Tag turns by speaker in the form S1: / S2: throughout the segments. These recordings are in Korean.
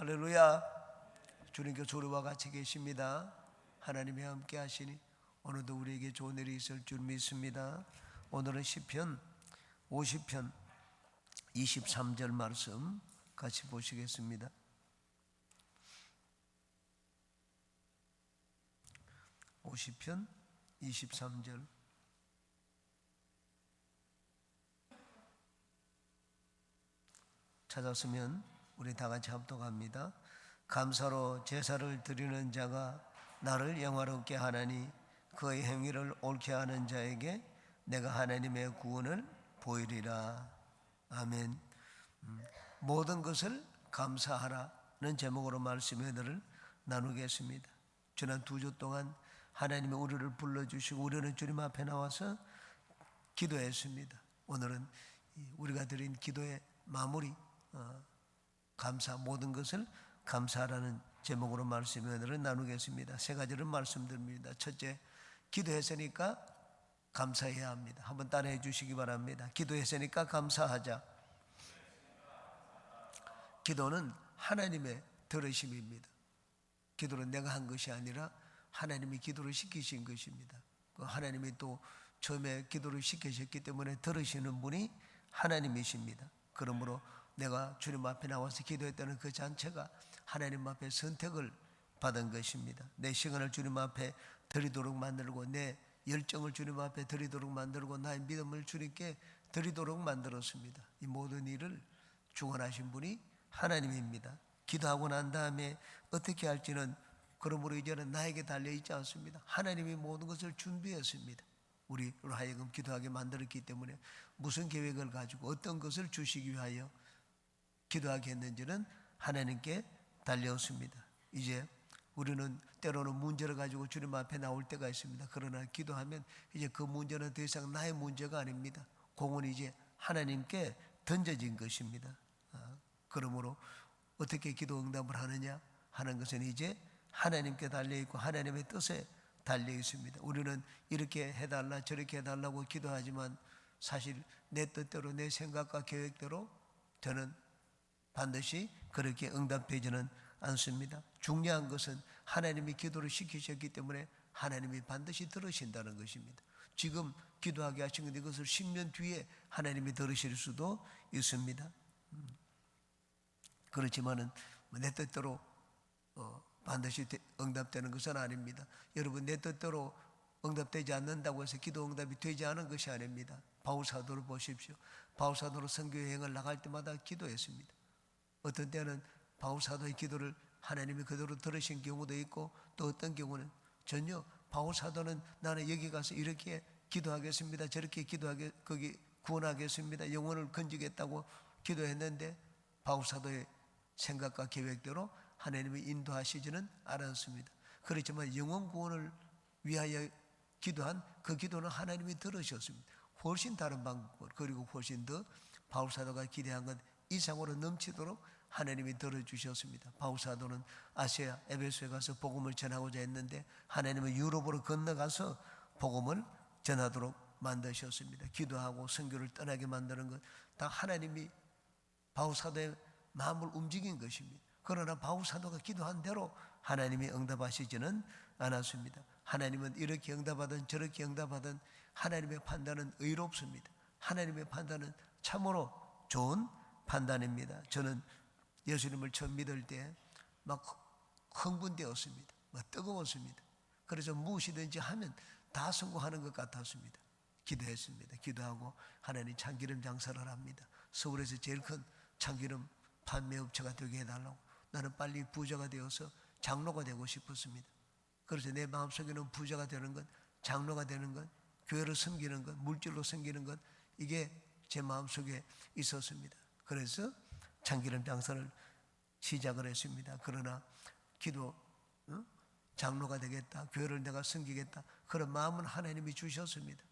S1: 할렐루야. 주님께 조리와 같이 계십니다. 하나님이 함께 하시니 오늘도 우리에게 좋은 일이 있을 줄 믿습니다. 오늘은 시편 50편 23절 말씀 같이 보시겠습니다. 50편 23절 찾았으면 우리 다 같이 합독합니다. 감사로 제사를 드리는 자가 나를 영화롭게 하나니 그의 행위를 옳게 하는 자에게 내가 하나님의 구원을 보이리라. 아멘. 음, 모든 것을 감사하라는 제목으로 말씀회들을 나누겠습니다. 지난 두 주 동안 하나님의 우리를 불러주시고 우리는 주님 앞에 나와서 기도했습니다. 오늘은 우리가 드린 기도의 마무리 어, 감사 모든 것을 감사하라는 제목으로 말씀을 나누겠습니다. 세 가지를 말씀드립니다. 첫째, 기도했으니까 감사해야 합니다. 한번 따라해 주시기 바랍니다. 기도했으니까 감사하자. 기도는 하나님의 들으심입니다. 기도는 내가 한 것이 아니라 하나님이 기도를 시키신 것입니다. 그 하나님이 또 처음에 기도를 시키셨기 때문에 들으시는 분이 하나님이십니다. 그러므로 내가 주님 앞에 나와서 기도했다는 그 자체가 하나님 앞에 선택을 받은 것입니다. 내 시간을 주님 앞에 드리도록 만들고 내 열정을 주님 앞에 드리도록 만들고 나의 믿음을 주님께 드리도록 만들었습니다. 이 모든 일을 주관하신 분이 하나님입니다. 기도하고 난 다음에 어떻게 할지는 그러므로 이제는 나에게 달려 있지 않습니다. 하나님이 모든 것을 준비했습니다. 우리로 하여금 기도하게 만들었기 때문에 무슨 계획을 가지고 어떤 것을 주시기 위하여 기도하게 했는지는 하나님께 달려왔습니다. 이제 우리는 때로는 문제를 가지고 주님 앞에 나올 때가 있습니다. 그러나 기도하면 이제 그 문제는 더 이상 나의 문제가 아닙니다. 공은 이제 하나님께 던져진 것입니다. 아, 그러므로 어떻게 기도 응답을 하느냐 하는 것은 이제 하나님께 달려 있고 하나님의 뜻에 달려 있습니다. 우리는 이렇게 해달라 저렇게 해달라고 기도하지만 사실 내 뜻대로 내 생각과 계획대로 저는 반드시 그렇게 응답되지는 않습니다. 중요한 것은 하나님이 기도를 시키셨기 때문에 하나님이 반드시 들으신다는 것입니다. 지금 기도하게 하신 건데 이것을 10년 뒤에 하나님이 들으실 수도 있습니다. 음. 그렇지만은 내 뜻대로 어, 반드시 응답되는 것은 아닙니다. 여러분 내 뜻대로 응답되지 않는다고 해서 기도 응답이 되지 않은 것이 아닙니다. 바울 사도를 보십시오. 바울 사도로 선교 여행을 나갈 때마다 기도했습니다. 어떤 때는 바울 사도의 기도를 하나님이 그대로 들으신 경우도 있고 또 어떤 경우는 전혀 바울 사도는 나는 여기 가서 이렇게 기도하겠습니다. 저렇게 기도하게 거기 구원하겠습니다. 영혼을 건지겠다고 기도했는데 바울 사도의 생각과 계획대로 하나님이 인도하시지는 않았습니다. 그렇지만 영혼 구원을 위하여 기도한 그 기도는 하나님이 들으셨습니다. 훨씬 다른 방법 그리고 훨씬 더 바울 사도가 기대한 것 이상으로 넘치도록 하나님이 들어주셨습니다. 바울사도는 아시아 에베소에 가서 복음을 전하고자 했는데 하나님은 유럽으로 건너가서 복음을 전하도록 만드셨습니다. 기도하고 선교를 떠나게 만드는 것 다 하나님이 바울사도의 마음을 움직인 것입니다. 그러나 바울사도가 기도한 대로 하나님이 응답하시지는 않았습니다. 하나님은 이렇게 응답하든 저렇게 응답하든 하나님의 판단은 의롭습니다. 하나님의 판단은 참으로 좋은 판단입니다. 저는 예수님을 처음 믿을 때 막 흥분되었습니다. 막 뜨거웠습니다. 그래서 무엇이든지 하면 다 성공하는 것 같았습니다. 기도했습니다. 기도하고 하나님 참기름 장사를 합니다. 서울에서 제일 큰 참기름 판매업체가 되게 해달라고 나는 빨리 부자가 되어서 장로가 되고 싶었습니다. 그래서 내 마음속에는 부자가 되는 것, 장로가 되는 것, 교회를 섬기는 것, 물질로 섬기는 것 이게 제 마음속에 있었습니다. 그래서 참기름 장사를 시작을 했습니다. 그러나 기도 어? 장로가 되겠다. 교회를 내가 섬기겠다. 그런 마음은 하나님이 주셨습니다.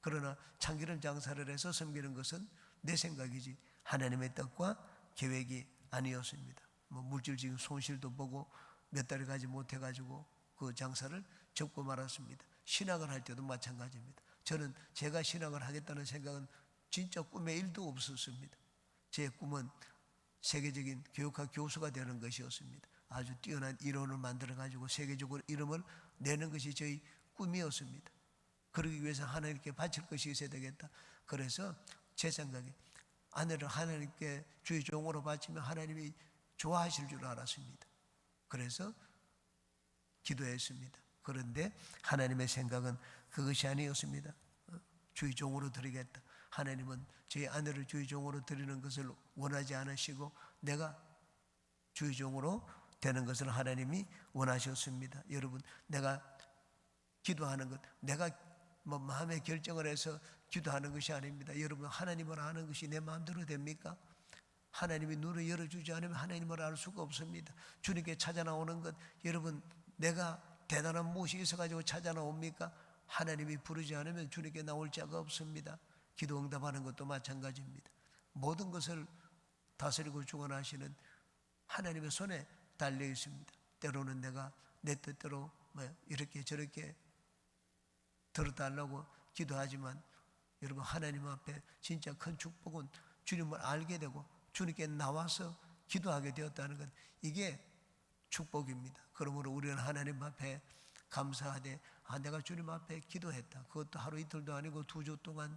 S1: 그러나 참기름 장사를 해서 섬기는 것은 내 생각이지 하나님의 뜻과 계획이 아니었습니다. 뭐 물질적인 손실도 보고 몇 달을 가지 못해 가지고 그 장사를 접고 말았습니다. 신학을 할 때도 마찬가지입니다. 저는 제가 신학을 하겠다는 생각은 진짜 꿈에 일도 없었습니다. 제 꿈은 세계적인 교육학 교수가 되는 것이었습니다. 아주 뛰어난 이론을 만들어 가지고 세계적으로 이름을 내는 것이 저희 꿈이었습니다. 그러기 위해서 하나님께 바칠 것이 있어야 되겠다. 그래서 제 생각에 아내를 하나님께 주의 종으로 바치면 하나님이 좋아하실 줄 알았습니다. 그래서 기도했습니다. 그런데 하나님의 생각은 그것이 아니었습니다. 어? 주의 종으로 드리겠다. 하나님은 제 아내를 주의 종으로 드리는 것을 원하지 않으시고 내가 주의 종으로 되는 것을 하나님이 원하셨습니다. 여러분, 내가 기도하는 것, 내가 뭐 마음의 결정을 해서 기도하는 것이 아닙니다. 여러분, 하나님을 아는 것이 내 마음대로 됩니까? 하나님이 눈을 열어주지 않으면 하나님을 알 수가 없습니다. 주님께 찾아 나오는 것, 여러분, 내가 대단한 무엇이 있어가지고 찾아 나옵니까? 하나님이 부르지 않으면 주님께 나올 자가 없습니다. 기도 응답하는 것도 마찬가지입니다. 모든 것을 다스리고 주관하시는 하나님의 손에 달려 있습니다. 때로는 내가 내 뜻대로 뭐 이렇게 저렇게 들어달라고 기도하지만 여러분 하나님 앞에 진짜 큰 축복은 주님을 알게 되고 주님께 나와서 기도하게 되었다는 것 이게 축복입니다. 그러므로 우리는 하나님 앞에 감사하되 아 내가 주님 앞에 기도했다. 그것도 하루 이틀도 아니고 두 주 동안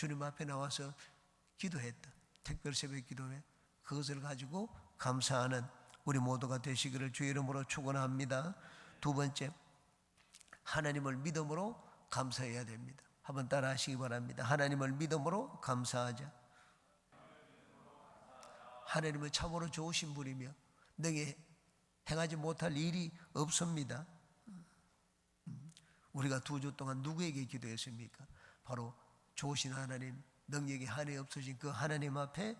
S1: 주님 앞에 나와서 기도했다. 특별 새벽 기도회 그것을 가지고 감사하는 우리 모두가 되시기를 주의 이름으로 축원합니다. 두 번째 하나님을 믿음으로 감사해야 됩니다. 한번 따라 하시기 바랍니다. 하나님을 믿음으로 감사하자. 하나님은 참으로 좋으신 분이며 능히 행하지 못할 일이 없습니다. 우리가 두 주 동안 누구에게 기도했습니까? 바로 좋으신 하나님, 능력이 한이 없으신 그 하나님 앞에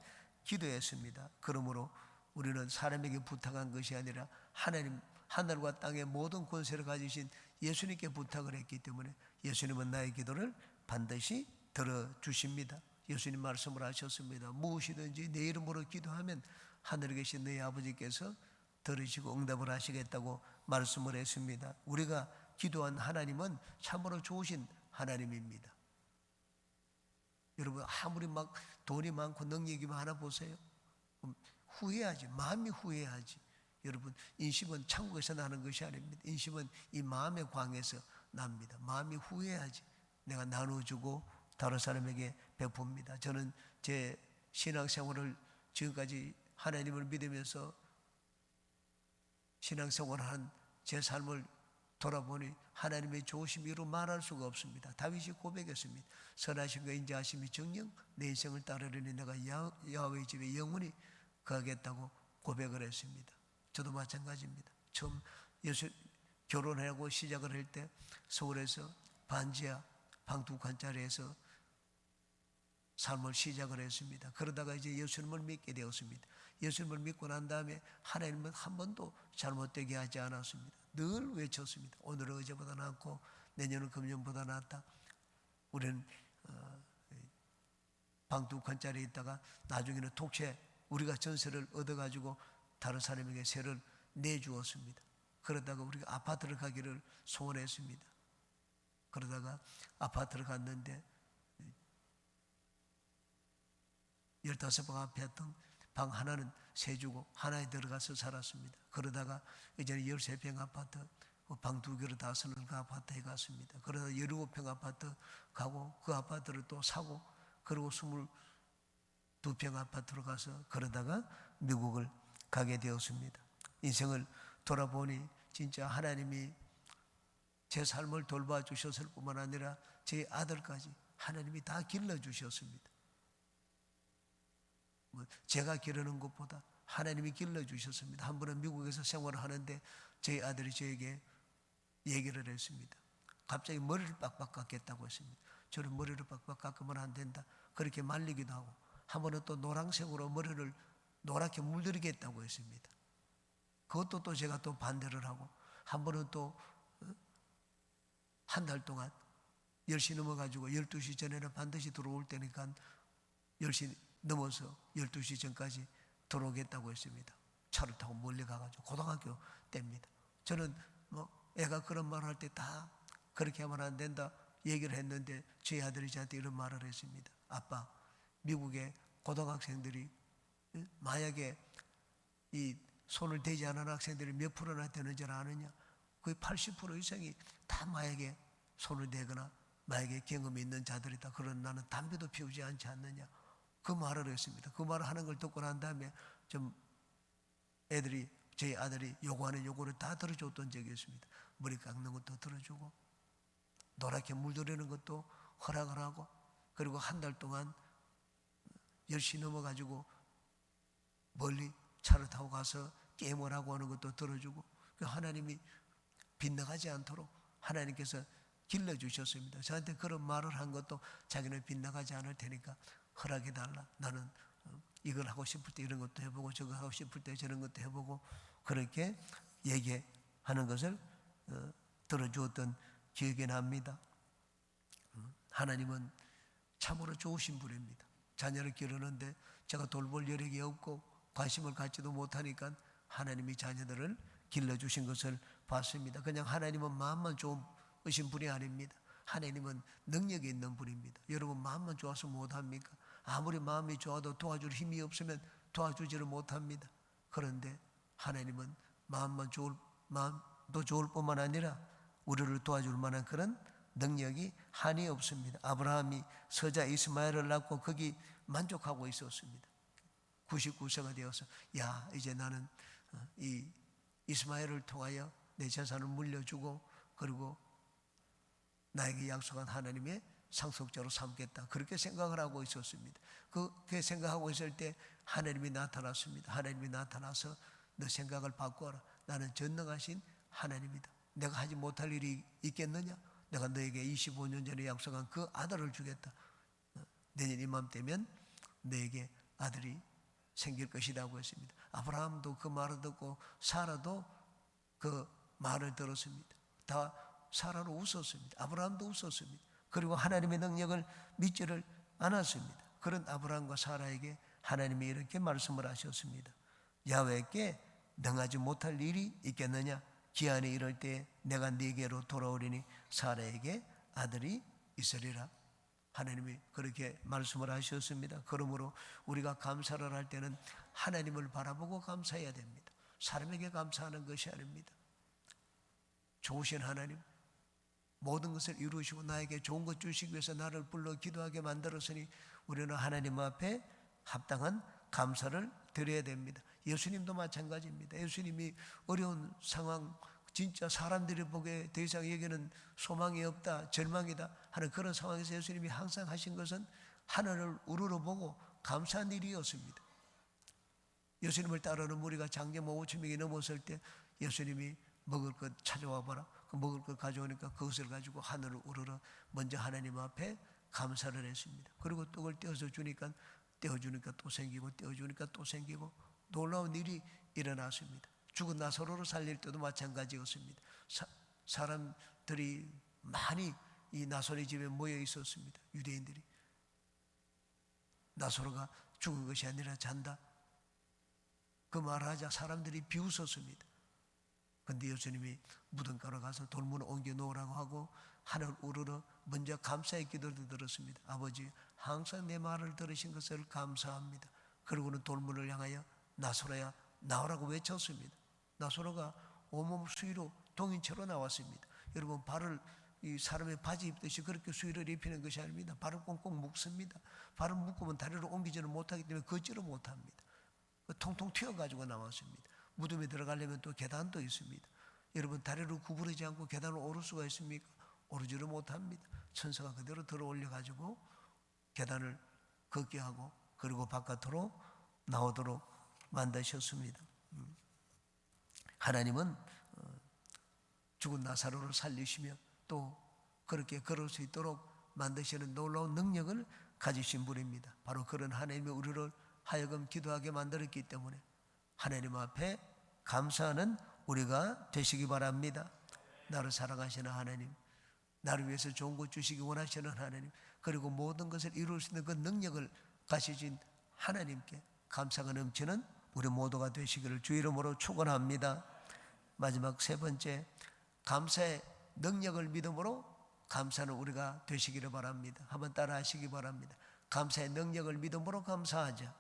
S1: 기도했습니다. 그러므로 우리는 사람에게 부탁한 것이 아니라 하나님 하늘과 땅의 모든 권세를 가지신 예수님께 부탁을 했기 때문에 예수님은 나의 기도를 반드시 들어 주십니다. 예수님 말씀을 하셨습니다. 무엇이든지 내 이름으로 기도하면 하늘에 계신 너희 아버지께서 들으시고 응답을 하시겠다고 말씀을 했습니다. 우리가 기도한 하나님은 참으로 좋으신 하나님입니다. 여러분 아무리 막 돈이 많고 능력이 많아 보세요. 후회하지 마음이 후회하지. 여러분 인심은 천국에서 나는 것이 아닙니다. 인심은 이 마음의 광에서 납니다. 마음이 후회하지. 내가 나눠주고 다른 사람에게 베풉니다. 저는 제 신앙생활을 지금까지 하나님을 믿으면서 신앙생활한 제 삶을 돌아보니 하나님의 좋으심이로 말할 수가 없습니다. 다윗이 고백했습니다. 선하심과 인자하심이 정령 내 인생을 따르려니 내가 야훼의 집에 영원히 거하겠다고 고백을 했습니다. 저도 마찬가지입니다. 처음 예수 결혼하고 시작을 할 때 서울에서 반지하 방두칸짜리에서 삶을 시작을 했습니다. 그러다가 이제 예수님을 믿게 되었습니다. 예수님을 믿고 난 다음에 하나님은 한 번도 잘못되게 하지 않았습니다. 늘 외쳤습니다. 오늘은 어제보다 낫고 내년은 금년보다 낫다. 우리는 어, 방두 칸 짜리 있다가 나중에는 독채 우리가 전세를 얻어가지고 다른 사람에게 세를 내주었습니다. 그러다가 우리가 아파트를 가기를 소원했습니다. 그러다가 아파트를 갔는데 15방 앞에 했던 방 하나는 세 주고 하나에 들어가서 살았습니다. 그러다가 이제는 13평 아파트 그방두 개로 다 쓰는 그 아파트에 갔습니다. 그러다 17평 아파트 가고 그 아파트를 또 사고 그리고 22평 아파트로 가서 그러다가 미국을 가게 되었습니다. 인생을 돌아보니 진짜 하나님이 제 삶을 돌봐 주셨을 뿐만 아니라 제 아들까지 하나님이 다 길러 주셨습니다. 뭐 제가 기르는 것보다 하나님이 길러 주셨습니다. 한 번은 미국에서 생활을 하는데 제 아들이 저에게 얘기를 했습니다. 갑자기 머리를 빡빡 깎겠다고 했습니다. 저는 머리를 빡빡 깎으면 안 된다. 그렇게 말리기도 하고 한 번은 또 노란색으로 머리를 노랗게 물들이겠다고 했습니다. 그것도 또 제가 또 반대를 하고 한 번은 또 한 달 동안 10시 넘어가지고 12시 전에는 반드시 들어올 때니까 10시 넘어서 12시 전까지 들어오겠다고 했습니다. 차를 타고 멀리 가가지고 고등학교 때입니다. 저는 뭐 애가 그런 말 할 때 다 그렇게 하면 안 된다 얘기를 했는데 제 아들이 저한테 이런 말을 했습니다. 아빠, 미국의 고등학생들이 예? 마약에 이 손을 대지 않은 학생들이 몇 프로나 되는 줄 아느냐? 거의 80% 이상이 다 마약에 손을 대거나 마약에 경험이 있는 자들이다. 그런 나는 담배도 피우지 않지 않느냐? 그 말을 했습니다. 그 말을 하는 걸 듣고 난 다음에 좀 애들이 제 아들이 요구하는 요구를 다 들어줬던 적이 있습니다. 머리 깎는 것도 들어주고 노랗게 물들이는 것도 허락을 하고 그리고 한 달 동안 10시 넘어가지고 멀리 차를 타고 가서 게임을 하고 하는 것도 들어주고 그 하나님이 빗나가지 않도록 하나님께서 길러주셨습니다. 저한테 그런 말을 한 것도 자기는 빗나가지 않을 테니까 허락해 달라. 나는 어, 이걸 하고 싶을 때 이런 것도 해보고 저거 하고 싶을 때 저런 것도 해보고 그렇게 얘기하는 것을 어, 들어주었던 기억이 납니다. 음, 하나님은 참으로 좋으신 분입니다. 자녀를 기르는데 제가 돌볼 여력이 없고 관심을 갖지도 못하니까 하나님이 자녀들을 길러주신 것을 봤습니다. 그냥 하나님은 마음만 좋으신 분이 아닙니다. 하나님은 능력이 있는 분입니다. 여러분 마음만 좋아서 못합니까? 아무리 마음이 좋아도 도와줄 힘이 없으면 도와주지를 못합니다. 그런데 하나님은 마음만 좋을 마음도 좋을 뿐만 아니라 우리를 도와줄 만한 그런 능력이 한이 없습니다. 아브라함이 서자 이스마엘을 낳고 거기 만족하고 있었습니다. 99세가 되어서 야 이제 나는 어, 이 이스마엘을 통하여 내 재산을 물려주고 그리고 나에게 약속한 하나님의 상속자로 삼겠다. 그렇게 생각을 하고 있었습니다. 그렇게 생각하고 있을 때 하나님이 나타났습니다. 하나님이 나타나서 너 생각을 바꿔라. 나는 전능하신 하나님이다. 내가 하지 못할 일이 있겠느냐? 내가 너에게 25년 전에 약속한 그 아들을 주겠다. 어, 내년 이맘때면 너에게 아들이 생길 것이라고 했습니다. 아브라함도 그 말을 듣고 사라도 그 말을 들었습니다. 다 사라로 웃었습니다. 아브라함도 웃었습니다. 그리고 하나님의 능력을 믿지를 않았습니다. 그런 아브라함과 사라에게 하나님이 이렇게 말씀을 하셨습니다. 야외께 능하지 못할 일이 있겠느냐? 기한이 이럴 때 내가 네게로 돌아오리니 사라에게 아들이 있으리라. 하나님이 그렇게 말씀을 하셨습니다. 그러므로 우리가 감사를 할 때는 하나님을 바라보고 감사해야 됩니다. 사람에게 감사하는 것이 아닙니다. 좋으신 하나님, 모든 것을 이루시고 나에게 좋은 것 주시기 위해서 나를 불러 기도하게 만들었으니 우리는 하나님 앞에 합당한 감사를 드려야 됩니다. 예수님도 마찬가지입니다. 예수님이 어려운 상황, 진짜 사람들이 보기에 더 이상 여기는 소망이 없다, 절망이다 하는 그런 상황에서 예수님이 항상 하신 것은 하늘을 우러러 보고 감사한 일이었습니다. 예수님을 따르는 무리가 장제 5천 명이 넘었을 때 예수님이 먹을 것 찾아와 봐라. 그 먹을 것 가져오니까 그것을 가지고 하늘을 우러러 먼저 하나님 앞에 감사를 했습니다. 그리고 떡을 떼어서 주니까 떼어주니까 또 생기고 떼어주니까 또 생기고 놀라운 일이 일어났습니다. 죽은 나사로를 살릴 때도 마찬가지였습니다. 사, 사람들이 많이 이 나사로의 집에 모여 있었습니다. 유대인들이 나사로가 죽은 것이 아니라 잔다. 그 말하자 사람들이 비웃었습니다. 근데 예수님이 무덤가로 가서 돌문을 옮겨 놓으라고 하고 하늘 우르러 먼저 감사의 기도를 들었습니다. 아버지 항상 내 말을 들으신 것을 감사합니다. 그리고는 돌문을 향하여 나소라야 나오라고 외쳤습니다. 나소라가 온몸 수위로 동인처럼 나왔습니다. 여러분 발을 이 사람의 바지 입듯이 그렇게 수위를 입히는 것이 아닙니다. 발을 꽁꽁 묶습니다. 발을 묶으면 다리를 옮기지는 못하기 때문에 걷지를 못합니다. 그 통통 튀어가지고 나왔습니다. 무덤에 들어가려면 또 계단도 있습니다. 여러분 다리를 구부르지 않고 계단을 오를 수가 있습니까? 오르지를 못합니다. 천사가 그대로 들어 올려가지고 계단을 걷게 하고 그리고 바깥으로 나오도록 만드셨습니다. 음. 하나님은 어, 죽은 나사로를 살리시며 또 그렇게 걸을 수 있도록 만드시는 놀라운 능력을 가지신 분입니다. 바로 그런 하나님의 우리를 하여금 기도하게 만들었기 때문에 하나님 앞에 감사하는 우리가 되시기 바랍니다. 나를 사랑하시는 하나님, 나를 위해서 좋은 것 주시기 원하시는 하나님, 그리고 모든 것을 이룰 수 있는 그 능력을 가지신 하나님께 감사가 넘치는 우리 모두가 되시기를 주 이름으로 축원합니다. 마지막 세 번째 감사의 능력을 믿음으로 감사는 우리가 되시기를 바랍니다. 한번 따라 하시기 바랍니다. 감사의 능력을 믿음으로 감사하자.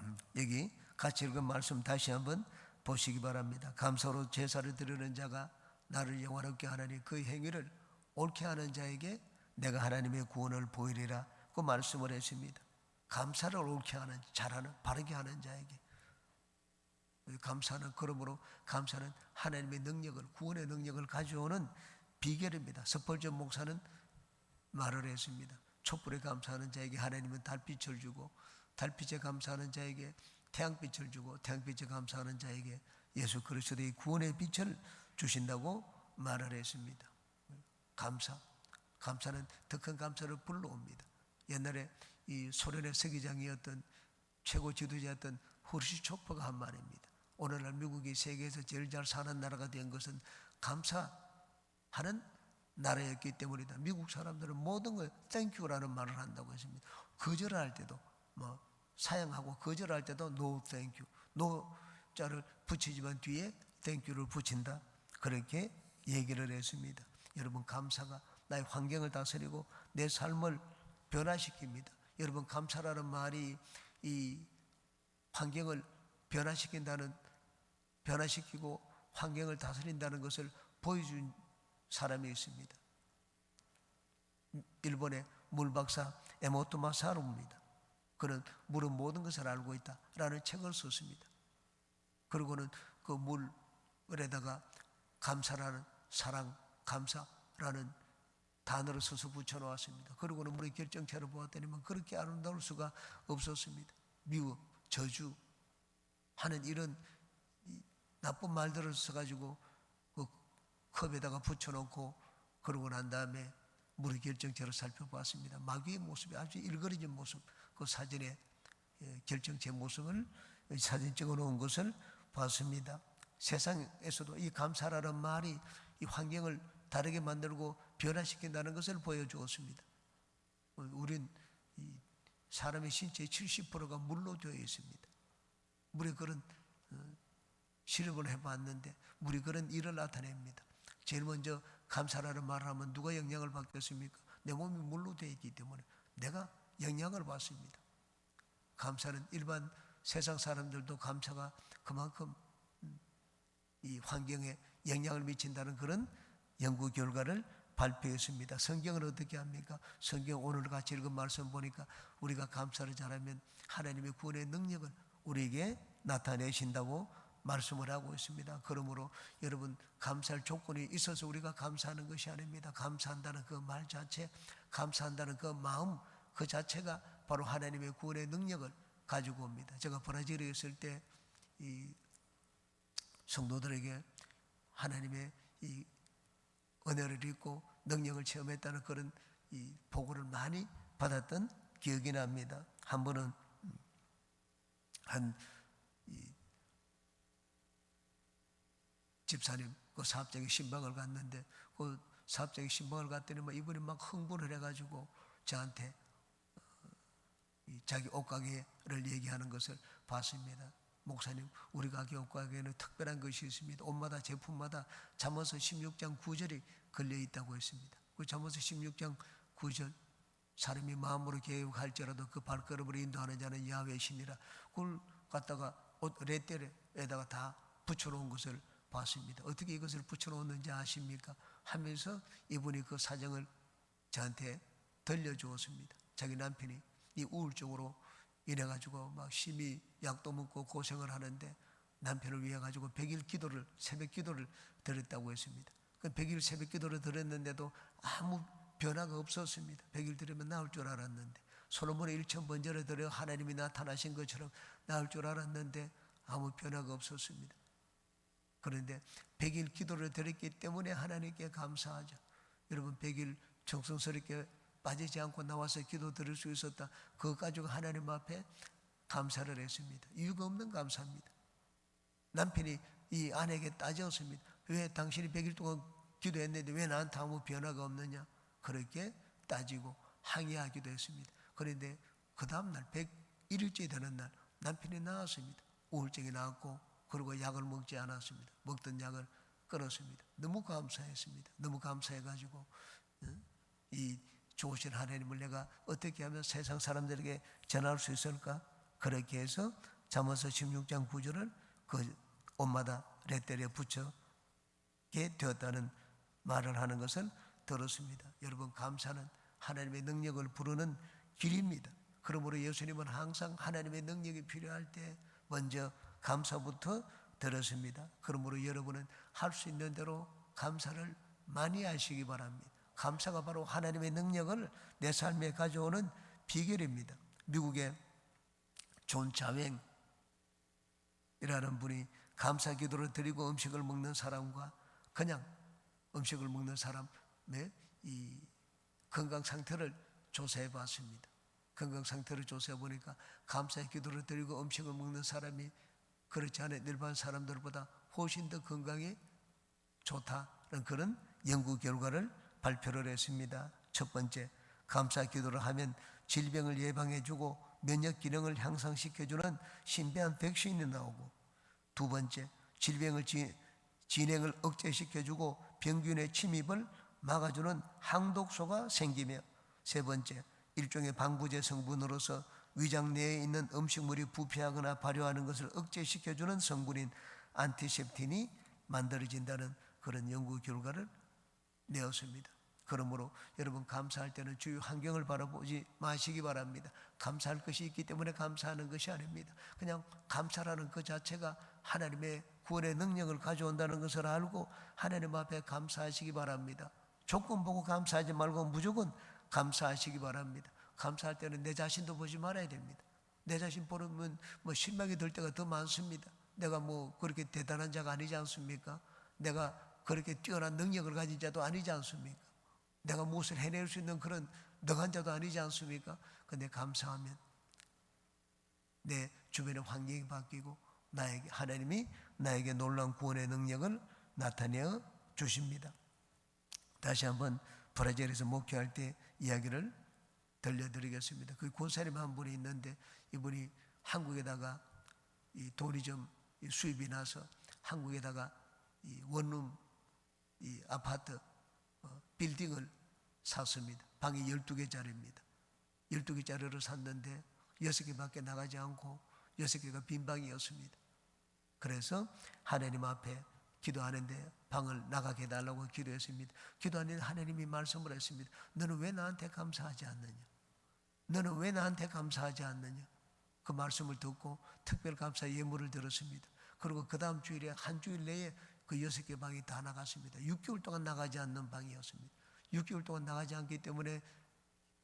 S1: 음, 여기 같이 읽은 말씀 다시 한번 보시기 바랍니다. 감사로 제사를 드리는 자가 나를 영화롭게 하나니 그 행위를 옳게 하는 자에게 내가 하나님의 구원을 보이리라 그 말씀을 했습니다. 감사를 옳게 하는 잘하는 바르게 하는 자에게 감사는 그러므로 감사는 하나님의 능력을 구원의 능력을 가져오는 비결입니다. 서펄전 목사는 말을 했습니다. 촛불에 감사하는 자에게 하나님은 달빛을 주고 달빛에 감사하는 자에게 태양빛을 주고 태양빛에 감사하는 자에게 예수 그리스도의 구원의 빛을 주신다고 말을 했습니다. 감사, 감사는 더 큰 감사를 불러옵니다. 옛날에 이 소련의 서기장이었던 최고 지도자였던 후르시초프가 한 말입니다. 오늘날 미국이 세계에서 제일 잘 사는 나라가 된 것은 감사하는 나라였기 때문이다. 미국 사람들은 모든 걸 땡큐라는 말을 한다고 했습니다. 거절할 때도 뭐 사양하고 거절할 때도 no thank you. no 자를 붙이지만 뒤에 thank you를 붙인다. 그렇게 얘기를 했습니다. 여러분 감사가 나의 환경을 다스리고 내 삶을 변화시킵니다. 여러분 감사라는 말이 이 환경을 변화시킨다는 변화시키고 환경을 다스린다는 것을 보여준 사람이 있습니다. 일본의 물박사 에모토 마 사루입니다. 그는 물은 모든 것을 알고 있다라는 책을 썼습니다. 그리고는 그 물에다가 감사라는 사랑, 감사라는 단어를 써서 붙여놓았습니다. 그리고는 물의 결정체를 보았더니만 그렇게 아름다울 수가 없었습니다. 미워, 저주 하는 이런 나쁜 말들을 써가지고 그 컵에다가 붙여놓고 그러고 난 다음에 물의 결정체를 살펴보았습니다. 마귀의 모습이 아주 일그러진 모습, 그 사진의 예, 결정체 모습을 사진 찍어 놓은 것을 봤습니다. 세상에서도 이 감사라는 말이 이 환경을 다르게 만들고 변화시킨다는 것을 보여주었습니다. 우린 사람의 신체의 70%가 물로 되어 있습니다. 물의 그런 어, 실험을 해봤는데 물이 그런 일을 나타냅니다. 제일 먼저 감사라는 말을 하면 누가 영향을 받겠습니까? 내 몸이 물로 되어 있기 때문에 내가 영향을 받습니다. 감사는 일반 세상 사람들도 감사가 그만큼 음, 이 환경에 영향을 미친다는 그런 연구 결과를 발표했습니다. 성경은 어떻게 합니까? 성경 오늘 같이 읽은 말씀 보니까 우리가 감사를 잘하면 하나님의 구원의 능력을 우리에게 나타내신다고 말씀을 하고 있습니다. 그러므로 여러분 감사할 조건이 있어서 우리가 감사하는 것이 아닙니다. 감사한다는 그 말 자체, 감사한다는 그 마음 그 자체가 바로 하나님의 구원의 능력을 가지고 옵니다. 제가 브라질에 있을 때 이 성도들에게 하나님의 이 은혜를 입고 능력을 체험했다는 그런 이 보고를 많이 받았던 기억이 납니다. 한 번은 한 집사님 그 사업장에 신방을 갔는데 그 사업장에 신방을 갔더니 뭐 이분이 막 흥분을 해가지고 저한테 어, 자기 옷가게를 얘기하는 것을 봤습니다. 목사님, 우리 가게 옷가게에는 특별한 것이 있습니다. 옷마다 제품마다 잠언서 16장 9절이 걸려 있다고 했습니다. 그 잠언서 16장 9절 사람이 마음으로 계획할지라도 그 발걸음을 인도하는 자는 야훼 신이라. 그걸 갖다가 옷 레떼에다가 다 붙여놓은 것을 봤습니다. 어떻게 이것을 붙여놓았는지 아십니까? 하면서 이분이 그 사정을 저한테 들려주었습니다. 자기 남편이 이 우울증으로 인해 가지고 막 심히 약도 먹고 고생을 하는데 남편을 위해 가지고 100일 기도를 새벽 기도를 드렸다고 했습니다. 그 100일 새벽 기도를 드렸는데도 아무 변화가 없었습니다. 100일 드리면 나올 줄 알았는데 솔로몬의 일천 번제를 드려 하나님이 나타나신 것처럼 나올 줄 알았는데 아무 변화가 없었습니다. 그런데 100일 기도를 드렸기 때문에 하나님께 감사하죠. 여러분 100일 정성스럽게 빠지지 않고 나와서 기도 드릴 수 있었다. 그거 가지고 하나님 앞에 감사를 했습니다. 이유가 없는 감사입니다. 남편이 이 아내에게 따졌습니다. 왜 당신이 100일 동안 기도했는데 왜 나한테 아무 변화가 없느냐? 그렇게 따지고 항의하기도 했습니다. 그런데 그 다음날 101일째 되는 날 남편이 나왔습니다. 우울증이 나왔고 그리고 약을 먹지 않았습니다. 먹던 약을 끊었습니다. 너무 감사했습니다. 너무 감사해가지고 이 좋으신 하나님을 내가 어떻게 하면 세상 사람들에게 전할 수 있을까? 그렇게 해서 잠언서 16장 9절을 그 옷마다 레텔에 붙여게 되었다는 말을 하는 것을 들었습니다. 여러분 감사는 하나님의 능력을 부르는 길입니다. 그러므로 예수님은 항상 하나님의 능력이 필요할 때 먼저 감사부터 들었습니다. 그러므로 여러분은 할 수 있는 대로 감사를 많이 하시기 바랍니다. 감사가 바로 하나님의 능력을 내 삶에 가져오는 비결입니다. 미국의 존 자웽이라는 분이 감사 기도를 드리고 음식을 먹는 사람과 그냥 음식을 먹는 사람의 이 건강 상태를 조사해 봤습니다. 건강 상태를 조사해 보니까 감사의 기도를 드리고 음식을 먹는 사람이 그렇지 않은 일반 사람들보다 훨씬 더 건강에 좋다는 그런 연구 결과를 발표를 했습니다. 첫 번째, 감사 기도를 하면 질병을 예방해주고 면역 기능을 향상시켜주는 신비한 백신이 나오고 두 번째, 질병을 지, 진행을 억제시켜주고 병균의 침입을 막아주는 항독소가 생기며 세 번째, 일종의 방부제 성분으로서 위장 내에 있는 음식물이 부패하거나 발효하는 것을 억제시켜주는 성분인 안티셉틴이 만들어진다는 그런 연구 결과를 내었습니다. 그러므로 여러분 감사할 때는 주위 환경을 바라보지 마시기 바랍니다. 감사할 것이 있기 때문에 감사하는 것이 아닙니다. 그냥 감사라는 그 자체가 하나님의 구원의 능력을 가져온다는 것을 알고 하나님 앞에 감사하시기 바랍니다. 조건 보고 감사하지 말고 무조건 감사하시기 바랍니다. 감사할 때는 내 자신도 보지 말아야 됩니다. 내 자신 보면 뭐 실망이 들 때가 더 많습니다. 내가 뭐 그렇게 대단한 자가 아니지 않습니까? 내가 그렇게 뛰어난 능력을 가진 자도 아니지 않습니까? 내가 무엇을 해낼 수 있는 그런 능한 자도 아니지 않습니까? 근데 감사하면 내 주변의 환경이 바뀌고 나에게 하나님이 나에게 놀라운 구원의 능력을 나타내어 주십니다. 다시 한번 브라질에서 목회할 때 이야기를 들려드리겠습니다. 그 고사님 한 분이 있는데 이분이 한국에다가 이 돈이 좀 수입이 나서 한국에다가 이 원룸 이 아파트 어, 빌딩을 샀습니다. 방이 12개짜리입니다. 12개짜리를 샀는데 6개밖에 나가지 않고 6개가 빈 방이었습니다. 그래서 하나님 앞에 기도하는데 방을 나가게 해달라고 기도했습니다. 기도하는데 하나님이 말씀을 했습니다. 너는 왜 나한테 감사하지 않느냐? 너는 왜 나한테 감사하지 않느냐? 그 말씀을 듣고 특별 감사 예물을 들었습니다. 그리고 그 다음 주일에 한 주일 내에 그 여섯 개 방이 다 나갔습니다. 6개월 동안 나가지 않는 방이었습니다. 6개월 동안 나가지 않기 때문에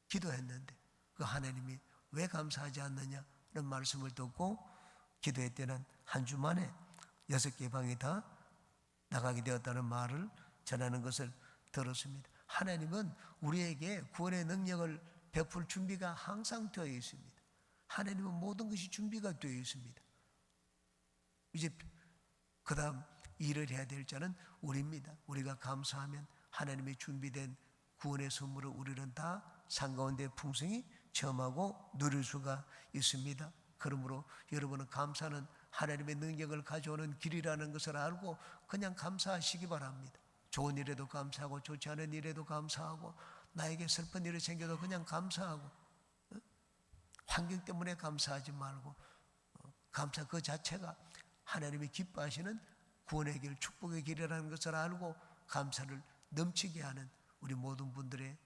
S1: 기도했는데 그 하나님이 왜 감사하지 않느냐는 말씀을 듣고 기도했더니 한주 만에 여섯 개 방이 다 나가게 되었다는 말을 전하는 것을 들었습니다. 하나님은 우리에게 구원의 능력을 베풀 준비가 항상 되어 있습니다. 하나님은 모든 것이 준비가 되어 있습니다. 이제 그 다음 일을 해야 될 자는 우리입니다. 우리가 감사하면 하나님의 준비된 구원의 선물을 우리는 다 상가운데 풍성히 체험하고 누릴 수가 있습니다. 그러므로 여러분은 감사는 하나님의 능력을 가져오는 길이라는 것을 알고 그냥 감사하시기 바랍니다. 좋은 일에도 감사하고 좋지 않은 일에도 감사하고 나에게 슬픈 일이 생겨도 그냥 감사하고 환경 때문에 감사하지 말고 어, 감사 그 자체가 하나님이 기뻐하시는 구원의 길, 축복의 길이라는 것을 알고 감사를 넘치게 하는 우리 모든 분들의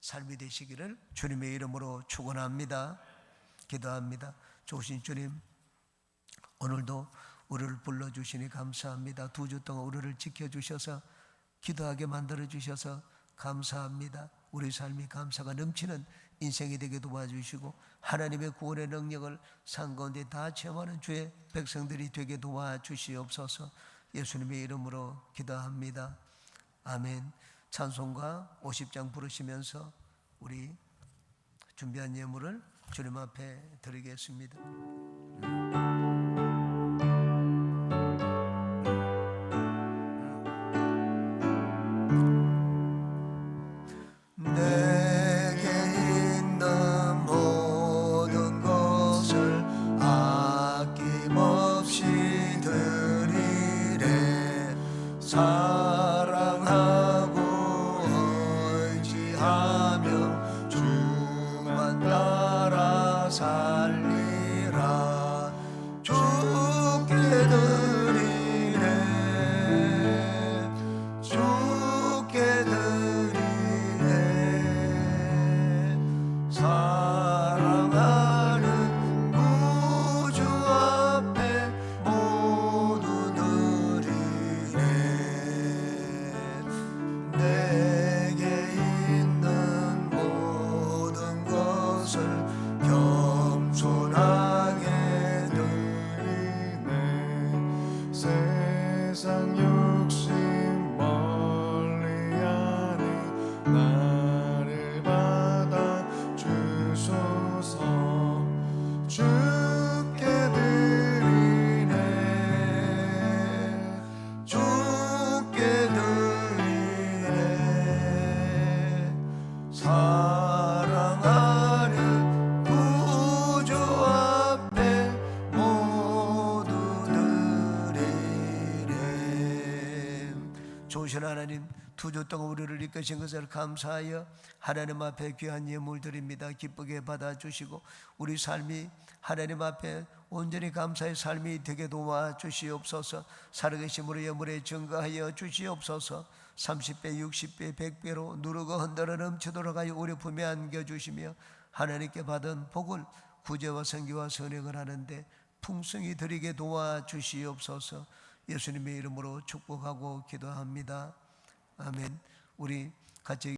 S1: 삶이 되시기를 주님의 이름으로 축원합니다. 기도합니다. 좋으신 주님, 오늘도 우리를 불러 주시니 감사합니다. 두 주 동안 우리를 지켜 주셔서 기도하게 만들어 주셔서 감사합니다. 우리 삶이 감사가 넘치는 인생이 되게 도와주시고 하나님의 구원의 능력을 산 가운데 다 체험하는 주의 백성들이 되게 도와주시옵소서. 예수님의 이름으로 기도합니다. 아멘. 찬송가 50장 부르시면서 우리 준비한 예물을 주님 앞에 드리겠습니다. Ra, Jesus. 좋으신 하나님 두주 동안 우리를 이끄신 것을 감사하여 하나님 앞에 귀한 예물 드립니다. 기쁘게 받아주시고 우리 삶이 하나님 앞에 온전히 감사의 삶이 되게 도와 주시옵소서. 살아계심으로 예물에 증거하여 주시옵소서. 30배, 60배, 100배로 누르고 흔들어 넘치도록 하여 우리 품에 안겨주시며 하나님께 받은 복을 구제와 성기와 선행을 하는데 풍성히 드리게 도와 주시옵소서 예수님의 이름으로 축복하고 기도합니다. 아멘. 우리 같이